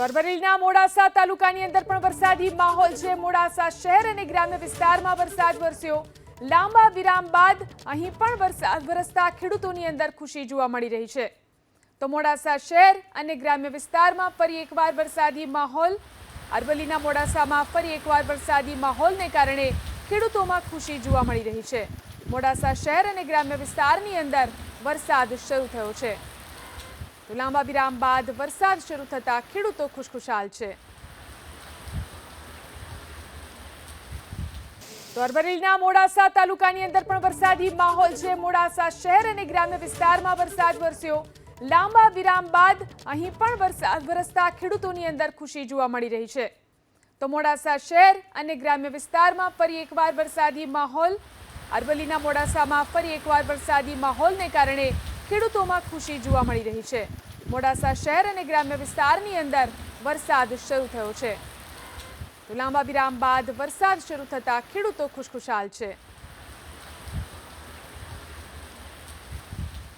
તો મોડાસા તાલુકાની અંદર પણ વરસાદી માહોલ છે. મોડાસા શહેર અને ગ્રામ્ય વિસ્તારમાં વરસાદ વરસ્યો. લાંબા વિરામ બાદ અહીં પણ વરસાદ વરસતા ખેડૂતોની અંદર ખુશી જોવા મળી રહી છે. તો મોડાસા શહેર અને ગ્રામ્ય વિસ્તારમાં ફરી એકવાર વરસાદી માહોલ. અરવલ્લીના મોડાસામાં ફરી એકવાર વરસાદી માહોલને કારણે ખેડૂતોમાં ખુશી જોવા મળી રહી છે. મોડાસા શહેર અને ગ્રામ્ય વિસ્તારની અંદર વરસાદ શરૂ થયો છે. તો લાંબા વિરામ બાદ વરસાદ શરૂ થતા ખેડૂતો ખુશખુશાલ છે. તો અરવલ્લીના મોડાસા તાલુકાની અંદર પણ વરસાદી માહોલ છે. મોડાસા શહેર અને ગ્રામ્ય વિસ્તારમાં વરસાદ વરસ્યો. લાંબા વિરામ બાદ અહીં પણ વરસાદ વરસતા ખેડૂતોની અંદર ખુશી જોવા મળી રહી છે. તો મોડાસા શહેર અને ગ્રામ્ય વિસ્તારમાં ફરી એકવાર વરસાદી માહોલ. અરવલ્લીના મોડાસામાં ફરી એકવાર વરસાદી માહોલને કારણે ખેડૂતોમાં ખુશી જોવા મળી રહી છે. મોડાસા શહેર અને ગ્રામ્ય વિસ્તારની અંદર વરસાદ શરૂ થયો છે. તો લાંબા વિરામ બાદ વરસાદ શરૂ થતાં ખેડૂતો ખુશખુશાલ છે.